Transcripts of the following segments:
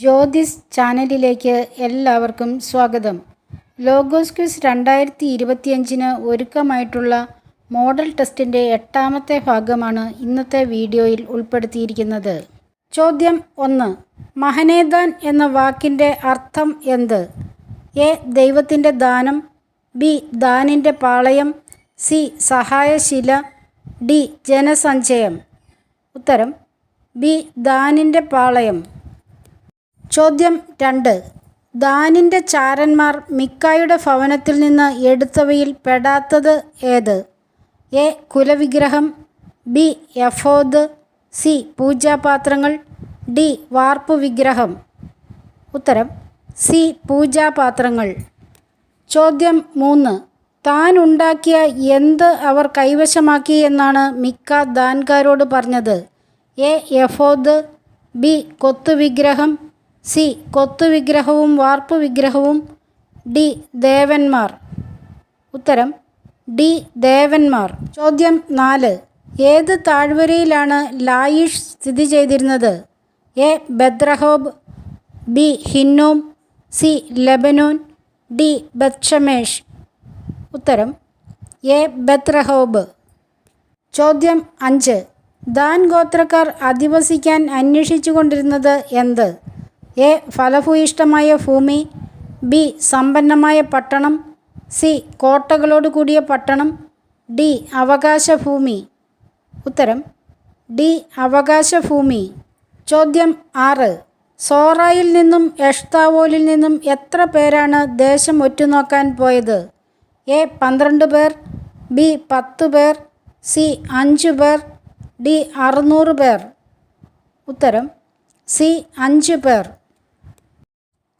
ജ്യോതിസ് ചാനലിലേക്ക് എല്ലാവർക്കും സ്വാഗതം. ലോഗോസ് ക്വിസ് രണ്ടായിരത്തി ഇരുപത്തിയഞ്ചിന് ഒരുക്കമായിട്ടുള്ള മോഡൽ ടെസ്റ്റിന്റെ എട്ടാമത്തെ ഭാഗമാണ് ഇന്നത്തെ വീഡിയോയിൽ ഉൾപ്പെടുത്തിയിരിക്കുന്നത്. ചോദ്യം ഒന്ന് മഹനേദാൻ എന്ന വാക്കിന്റെ അർത്ഥം എന്ത്? എ ദൈവത്തിന്റെ ദാനം ബി ദാനിന്റെ പാളയം സി സഹായശില ഡി ജനസഞ്ചയം. ഉത്തരം ബി ദാനിന്റെ പാളയം. ചോദ്യം രണ്ട്. ദാനിന്റെ ചാരന്മാർ മിക്കായുടെ ഭവനത്തിൽ നിന്ന് എടുത്തവയിൽ പെടാത്തത് ഏത്? എ. കുലവിഗ്രഹം ബി. Ephod C. പൂജാപാത്രങ്ങൾ ഡി. വാർപ്പ് വിഗ്രഹം. ഉത്തരം സി. പൂജാപാത്രങ്ങൾ. ചോദ്യം മൂന്ന്. താൻ ഉണ്ടാക്കിയ എന്ത് അവർ കൈവശമാക്കി എന്നാണ് മിക്ക ദാൻകാരോട് പറഞ്ഞത്? എ. Ephod B. കൊത്തുവിഗ്രഹം സി. കൊത്തുവിഗ്രഹവും വാർപ്പ് വിഗ്രഹവും ഡി. ദേവന്മാർ. ഉത്തരം. ഡി. ദേവന്മാർ. ചോദ്യം നാല്. ഏത് താഴ്വരയിലാണ് ലായിഷ് സ്ഥിതി ചെയ്തിരുന്നത്? A. Beth Rehob. B. Hinnom. C. Lebanon. D. Beth Shemesh. ഉത്തരം. എ. ബത്രഹോബ് ചോദ്യം അഞ്ച്. ദാൻ ഗോത്രക്കാർ അധിവസിക്കാൻ അന്വേഷിച്ചുകൊണ്ടിരുന്നത് എന്ത്? എ. ഫലഭൂയിഷ്ടമായ ഭൂമി ബി. സമ്പന്നമായ പട്ടണം സി. കോട്ടകളോട് കൂടിയ പട്ടണം ഡി. അവകാശഭൂമി. ഉത്തരം ഡി. അവകാശഭൂമി. ചോദ്യം ആറ്. സോറായിൽ നിന്നും എഷ്താവോലിൽ നിന്നും എത്ര പേരാണ് ദേശം ഒറ്റുനോക്കാൻ പോയത്? എ. പന്ത്രണ്ട് പേർ ബി. പത്ത് പേർ സി. അഞ്ച് പേർ ഡി. അറുന്നൂറ് പേർ. ഉത്തരം സി. അഞ്ച് പേർ.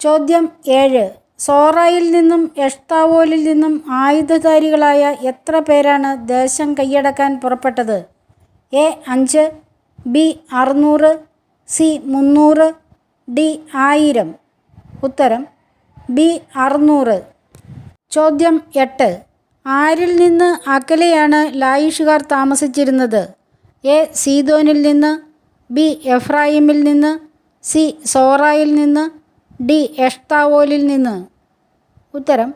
ചോദ്യം ഏഴ്. സോറയിൽ നിന്നും എഷ്താവോലിൽ നിന്നും ആയുധധാരികളായ എത്ര പേരാണ് ദേശം കൈയടക്കാൻ പുറപ്പെട്ടത്? എ അഞ്ച് ബി അറുന്നൂറ് സി മുന്നൂറ് ഡി ആയിരം. ഉത്തരം ബി അറുന്നൂറ്. ചോദ്യം എട്ട്. ആരിൽ നിന്ന് അകലെയാണ് ലായിഷുകാർ താമസിച്ചിരുന്നത്? എ സീതോനിൽ നിന്ന് ബി എഫ്രായിമിൽ നിന്ന് സി സോറായിൽ നിന്ന് ഡി എഷ്താവോലിൽ നിന്ന്. ഉത്തരം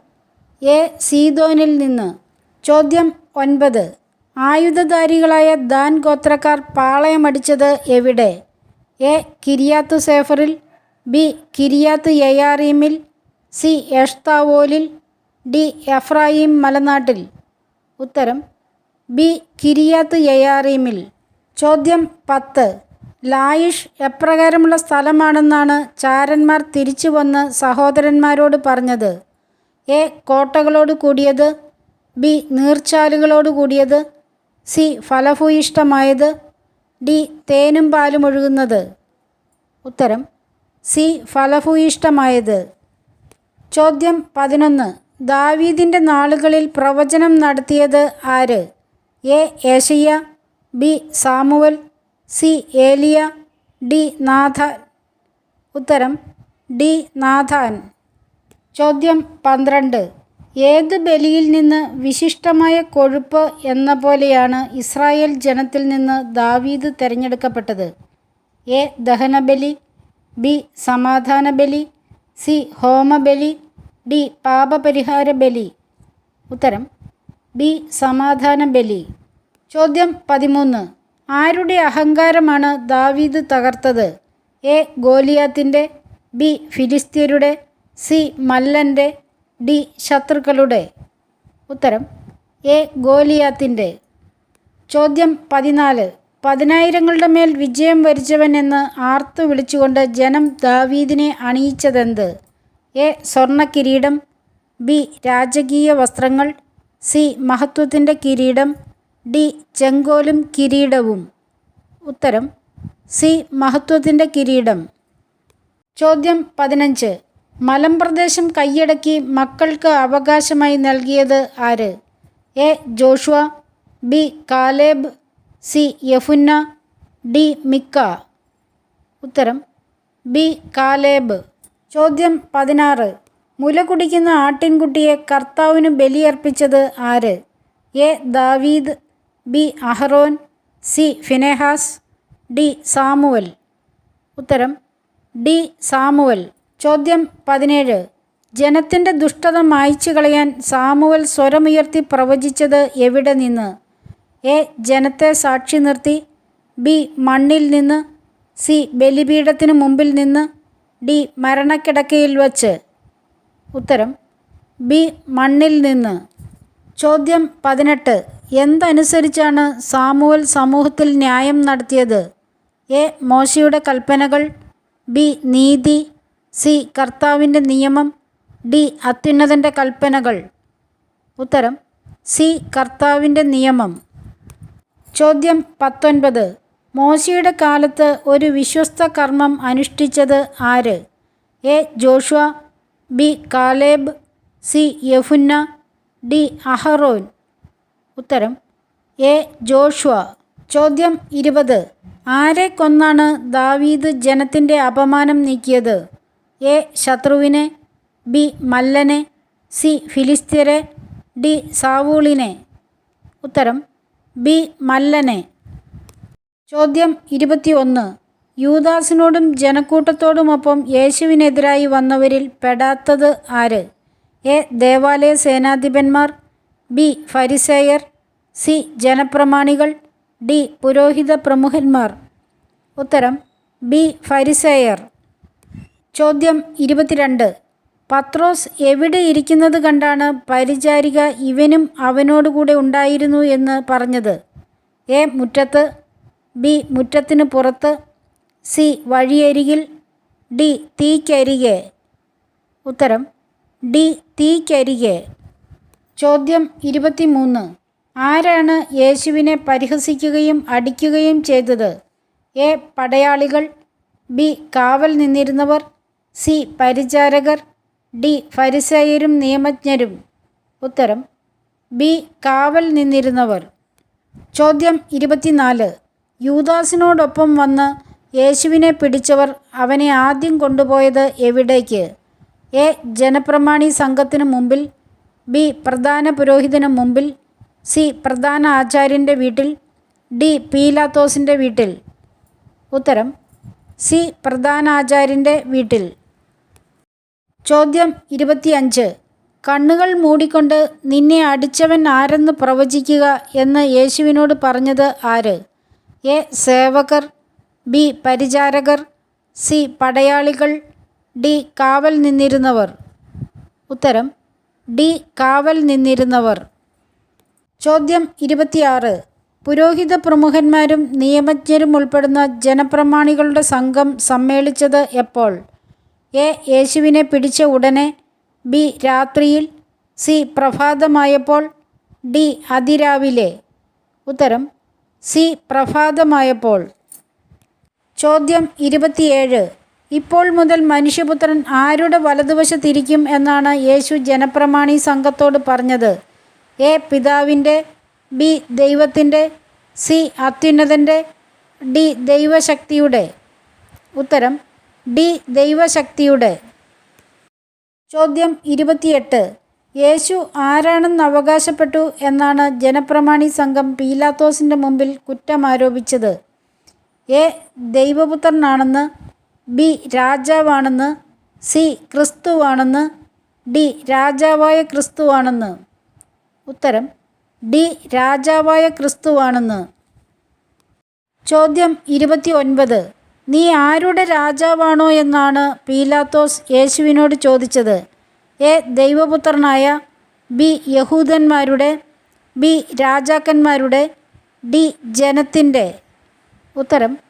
എ സീതോനിൽ നിന്ന്. ചോദ്യം ഒൻപത്. ആയുധധാരികളായ ദാൻ ഗോത്രക്കാർ പാളയമടിച്ചത് എവിടെ? എ കിരിയാത്ത് സേഫറിൽ ബി കിരിയാത്ത് യയാറീമിൽ സി എഷ്താവോലിൽ ഡി എഫ്രായിം മലനാട്ടിൽ. ഉത്തരം ബി കിരിയാത്ത് യയാറീമിൽ ചോദ്യം പത്ത്. ലായിഷ് എപ്രകാരമുള്ള സ്ഥലമാണെന്നാണ് ചാരന്മാർ തിരിച്ചു വന്ന് സഹോദരന്മാരോട് പറഞ്ഞത്. എ. കോട്ടകളോട് കൂടിയത്. ബി. നീർച്ചാലുകളോട് കൂടിയത്. സി. ഫലഭൂയിഷ്ടമായത് ഡി. തേനും പാലും ഒഴുകുന്നത്. ഉത്തരം. സി. ഫലഭൂയിഷ്ടമായത് ചോദ്യം പതിനൊന്ന്. ദാവീദിന്റെ നാളുകളിൽ പ്രവചനം നടത്തിയത് ആര്? എ. ഏഷയ്യ ബി. സാമുവൽ. സി ഏലിയ ഡി നാഥ. ഉത്തരം ഡി നാഥാൻ. ചോദ്യം പന്ത്രണ്ട്. ഏത് ബലിയിൽ നിന്ന് വിശിഷ്ടമായ കൊഴുപ്പ് എന്ന പോലെയാണ് ഇസ്രായേൽ ജനത്തിൽ നിന്ന് ദാവീദ് തിരഞ്ഞെടുക്കപ്പെട്ടത്? എ ദഹനബലി ബി സമാധാന ബലി സി ഹോമബലി ഡി പാപപരിഹാര ബലി ഉത്തരം ബി സമാധാന ബലി ചോദ്യം പതിമൂന്ന്. ആരുടെ അഹങ്കാരമാണ് ദാവീദ് തകർത്തത്? എ. ഗോലിയാത്തിന്റെ ബി. ഫിലിസ്തീനരുടെ സി. മല്ലന്റെ ഡി. ശത്രുക്കളുടെ. ഉത്തരം എ. ഗോലിയാത്തിന്റെ ചോദ്യം പതിനാല്. പതിനായിരങ്ങളുടെ മേൽ വിജയം വരിച്ചവൻ എന്ന് ആർത്തു വിളിച്ചുകൊണ്ട് ജനം ദാവീദിനെ അണിയിച്ചതെന്ത്? എ. സ്വർണ കിരീടം ബി. രാജകീയ വസ്ത്രങ്ങൾ സി. മഹത്വത്തിന്റെ കിരീടം ഡി ചെങ്കോലും കിരീടവും. ഉത്തരം സി മഹത്വത്തിന്റെ കിരീടം. ചോദ്യം പതിനഞ്ച് മലമ്പ്രദേശം കൈയടക്കി മക്കൾക്ക് അവകാശമായി നൽകിയത് ആര്? A Joshua B Caleb C യഫുന്ന D മിക്ക. ഉത്തരം ബി കാലേബ്. ചോദ്യം പതിനാറ് മുല കുടിക്കുന്ന ആട്ടിൻകുട്ടിയെ കർത്താവിന് ബലിയർപ്പിച്ചത് ആര്? എ ദാവീദ് ബി അഹറോൻ സി ഫിനെഹാസ് ഡി സാമുവൽ. ഉത്തരം ഡി സാമുവൽ. ചോദ്യം പതിനേഴ്. ജനത്തിന്റെ ദുഷ്ടത മായ്ച്ചു കളയാൻ സാമുവൽ സ്വരമുയർത്തി പ്രവചിച്ചത് എവിടെ നിന്ന്? എ ജനത്തെ സാക്ഷി നിർത്തി. ബി മണ്ണിൽ നിന്ന്. സി ബലിപീഠത്തിന് മുമ്പിൽ നിന്ന്. ഡി മരണക്കിടക്കയിൽ വച്ച്. ഉത്തരം ബി മണ്ണിൽ നിന്ന്. ചോദ്യം പതിനെട്ട്. എന്തനുസരിച്ചാണ് സാമുവൽ സമൂഹത്തിൽ ന്യായം നടത്തിയത്? എ. മോശയുടെ കൽപ്പനകൾ. ബി. നീതി. സി. കർത്താവിന്റെ നിയമം. ഡി. അത്യുന്നതന്റെ കൽപ്പനകൾ. ഉത്തരം. സി. കർത്താവിന്റെ നിയമം. ചോദ്യം പത്തൊൻപത്. മോശയുടെ കാലത്ത് ഒരു വിശ്വസ്ത കർമ്മം അനുഷ്ഠിച്ചത് ആര്? A. Joshua. B. Caleb. C. യഫുന്ന D. അഹറോൻ. ഉത്തരം എ. ജോഷുവ. ചോദ്യം ഇരുപത്. ആരെ കൊന്നാണ് ദാവീദ് ജനത്തിന്റെ അപമാനം നീക്കിയത്? എ. ശത്രുവിനെ ബി. മല്ലനെ സി. ഫിലിസ്തീരെ ഡി. സാവൂളിനെ. ഉത്തരം ബി. മല്ലനെ. ചോദ്യം ഇരുപത്തി ഒന്ന് യൂദാസിനോടും ജനക്കൂട്ടത്തോടുമൊപ്പം യേശുവിനെതിരായി വന്നവരിൽ പെടാത്തത് ആര്? എ. ദേവാലയ സേനാധിപന്മാർ ബി ഫരിസേയർ സി ജനപ്രമാണികൾ ഡി പുരോഹിത പ്രമുഖന്മാർ. ഉത്തരം ബി ഫരിസേയർ. ചോദ്യം ഇരുപത്തിരണ്ട്. പത്രോസ് എവിടെ ഇരിക്കുന്നത് കണ്ടാണ് പരിചാരിക ഇവനും അവനോടുകൂടെ ഉണ്ടായിരുന്നു എന്ന് പറഞ്ഞത്? എ മുറ്റത്ത് ബി മുറ്റത്തിന് പുറത്ത് സി വഴിയരികിൽ ഡി തീക്കരികെ. ഉത്തരം ഡി തീക്കരികെ. ചോദ്യം ഇരുപത്തിമൂന്ന്. ആരാണ് യേശുവിനെ പരിഹസിക്കുകയും അടിക്കുകയും ചെയ്തത്? എ. പടയാളികൾ. ബി. കാവൽ നിന്നിരുന്നവർ. സി. പരിചാരകർ. ഡി. ഫരിസയരും നിയമജ്ഞരും. ഉത്തരം ബി. കാവൽ നിന്നിരുന്നവർ. ചോദ്യം ഇരുപത്തിനാല്. യൂദാസിനോടൊപ്പം വന്ന് യേശുവിനെ പിടിച്ചവർ അവനെ ആദ്യം കൊണ്ടുപോയത് എവിടേക്ക്? എ. ജനപ്രമാണി സംഘത്തിന് മുമ്പിൽ ബി പ്രധാന പുരോഹിതന് മുമ്പിൽ സി പ്രധാന ആചാര്യന്റെ വീട്ടിൽ ഡി പീലാത്തോസിന്റെ വീട്ടിൽ. ഉത്തരം സി പ്രധാന ആചാര്യന്റെ വീട്ടിൽ. ചോദ്യം ഇരുപത്തിയഞ്ച്. കണ്ണുകൾ മൂടിക്കൊണ്ട് നിന്നെ അടിച്ചവൻ ആരെന്ന് പ്രവചിക്കുക എന്ന് യേശുവിനോട് പറഞ്ഞത് ആര്? എ സേവകർ ബി പരിചാരകർ സി പടയാളികൾ ഡി കാവൽ നിന്നിരുന്നവർ. ഉത്തരം ഡി കാവൽ നിന്നിരുന്നവർ. ചോദ്യം ഇരുപത്തിയാറ്. പുരോഹിത പ്രമുഖന്മാരും നിയമജ്ഞരും ഉൾപ്പെടുന്ന ജനപ്രമാണികളുടെ സംഘം സമ്മേളിച്ചത് എപ്പോൾ? എ. യേശുവിനെ പിടിച്ച ഉടനെ. ബി. രാത്രിയിൽ. സി. പ്രഭാതമായപ്പോൾ. ഡി. അതിരാവിലെ. ഉത്തരം. സി. പ്രഭാതമായപ്പോൾ. ചോദ്യം ഇരുപത്തിയേഴ്. ഇപ്പോൾ മുതൽ മനുഷ്യപുത്രൻ ആരുടെ വലതുവശത്തിരിക്കും എന്നാണ് യേശു ജനപ്രമാണി സംഘത്തോട് പറഞ്ഞത്. എ പിതാവിന്റെ ബി ദൈവത്തിന്റെ സി അത്യുന്നതന്റെ ഡി ദൈവശക്തിയുടെ. ഉത്തരം ഡി ദൈവശക്തിയുടെ. ചോദ്യം ഇരുപത്തിയെട്ട്. യേശു ആരാണെന്ന് അവകാശപ്പെട്ടു എന്നാണ് ജനപ്രമാണി സംഘം പീലാത്തോസിന്റെ മുമ്പിൽ കുറ്റം കുറ്റമാരോപിച്ചത് എ ദൈവപുത്രനാണെന്ന് ബി രാജാവാണെന്ന് സി ക്രിസ്തുവാണെന്ന് ഡി രാജാവായ ക്രിസ്തുവാണെന്ന്. ഉത്തരം ഡി രാജാവായ ക്രിസ്തുവാണെന്ന്. ചോദ്യം ഇരുപത്തി ഒൻപത് നീ ആരുടെ രാജാവാണോ എന്നാണ് പീലാത്തോസ് യേശുവിനോട് ചോദിച്ചത്. എ ദൈവപുത്രനായ ബി യഹൂദന്മാരുടെ ബി രാജാക്കന്മാരുടെ ഡി ജനത്തിന്റെ. ഉത്തരം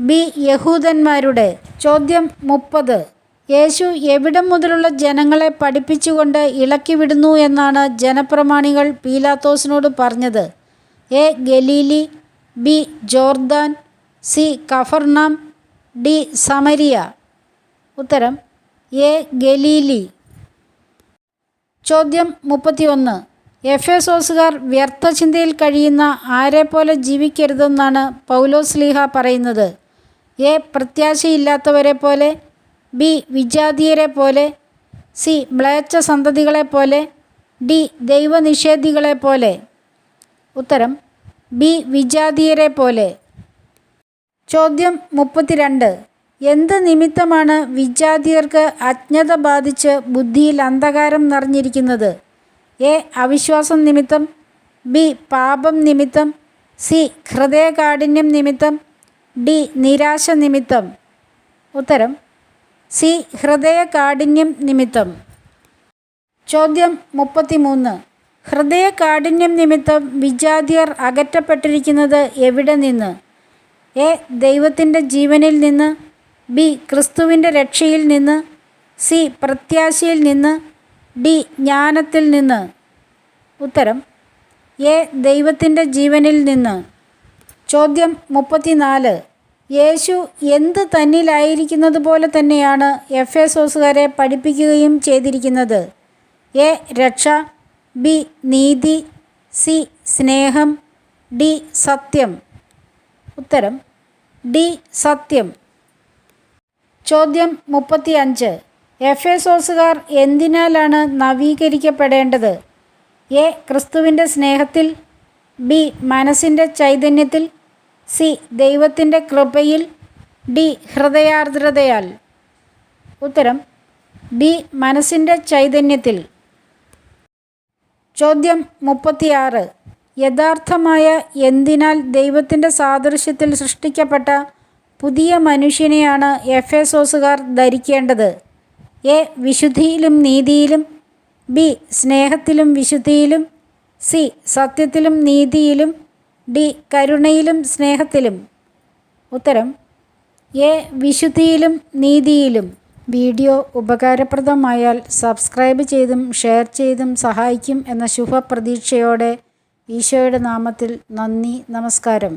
ബി യഹൂദന്മാരുടെ ചോദ്യം മുപ്പത്. യേശു എവിടം മുതലുള്ള ജനങ്ങളെ പഠിപ്പിച്ചുകൊണ്ട് ഇളക്കി വിടുന്നു എന്നാണ് ജനപ്രമാണികൾ പീലാത്തോസിനോട് പറഞ്ഞത്. A Galilee B Jordan C Capernaum D Samaria. ഉത്തരം എ ഗലീലി. ചോദ്യം മുപ്പത്തിയൊന്ന്. എഫ് എസോസുകാർ വ്യർത്ഥചിന്തയിൽ കഴിയുന്ന ആരെപ്പോലെ ജീവിക്കരുതെന്നാണ് പൗലോസ്ലീഹ പറയുന്നത്. എ പ്രത്യാശയില്ലാത്തവരെ പോലെ ബി വിജാതീയരെ പോലെ സി മ്ലേച്ഛ സന്തതികളെ പോലെ ഡി ദൈവനിഷേധികളെ പോലെ. ഉത്തരം ബി വിജാതീയരെ പോലെ. ചോദ്യം മുപ്പത്തിരണ്ട്. എന്ത് നിമിത്തമാണ് വിജാതിയർക്ക് അജ്ഞത ബാധിച്ച് ബുദ്ധിയിൽ അന്ധകാരം നിറഞ്ഞിരിക്കുന്നത്? എ അവിശ്വാസം നിമിത്തം ബി പാപം നിമിത്തം സി ഹൃദയകാഠിന്യം നിമിത്തം ഡി നിരാശ നിമിത്തം ഉത്തരം സി ഹൃദയകാഠിന്യം നിമിത്തം. ചോദ്യം മുപ്പത്തിമൂന്ന്. ഹൃദയകാഠിന്യം നിമിത്തം വിജാതിയർ അകറ്റപ്പെട്ടിരിക്കുന്നത് എവിടെ നിന്ന്? എ ദൈവത്തിന്റെ ജീവനിൽ നിന്ന്. ബി ക്രിസ്തുവിന്റെ രക്ഷയിൽ നിന്ന്. സി പ്രത്യാശയിൽ നിന്ന്. ഡി ജ്ഞാനത്തിൽ നിന്ന്. ഉത്തരം എ ദൈവത്തിന്റെ ജീവനിൽ നിന്ന്. ചോദ്യം മുപ്പത്തിനാല്. യേശു എന്ത് തന്നിലായിരിക്കുന്നത് പോലെ തന്നെയാണ് എഫ് എ സോസുകാരെ പഠിപ്പിക്കുകയും ചെയ്തിരിക്കുന്നത്. എ. രക്ഷ ബി. നീതി സി. സ്നേഹം ഡി. സത്യം. ഉത്തരം ഡി. സത്യം. ചോദ്യം മുപ്പത്തി അഞ്ച് എഫ് എ സോസുകാർ എന്തിനാലാണ് നവീകരിക്കപ്പെടേണ്ടത്? എ. ക്രിസ്തുവിന്റെ സ്നേഹത്തിൽ ബി. മനസ്സിന്റെ ചൈതന്യത്തിൽ സി ദൈവത്തിന്റെ കൃപയിൽ ഡി ഹൃദയാർദ്രതയാൽ. ഉത്തരം ഡി മനസ്സിന്റെ ചൈതന്യത്തിൽ. ചോദ്യം മുപ്പത്തിയാറ് യഥാർത്ഥമായ എന്തിനാൽ ദൈവത്തിന്റെ സാദൃശ്യത്തിൽ സൃഷ്ടിക്കപ്പെട്ട പുതിയ മനുഷ്യനെയാണ് എഫ് എസോസുകാർ ധരിക്കേണ്ടത്? എ വിശുദ്ധിയിലും നീതിയിലും. ബി സ്നേഹത്തിലും വിശുദ്ധിയിലും. സി സത്യത്തിലും നീതിയിലും. ഡി കരുണയിലും സ്നേഹത്തിലും. ഉത്തരം എ വിശുദ്ധിയിലും നീതിയിലും. വീഡിയോ ഉപകാരപ്രദമായാൽ സബ്സ്ക്രൈബ് ചെയ്തും ഷെയർ ചെയ്തും സഹായിക്കും എന്ന ശുഭപ്രതീക്ഷയോടെ ഈശോയുടെ നാമത്തിൽ നന്ദി നമസ്കാരം.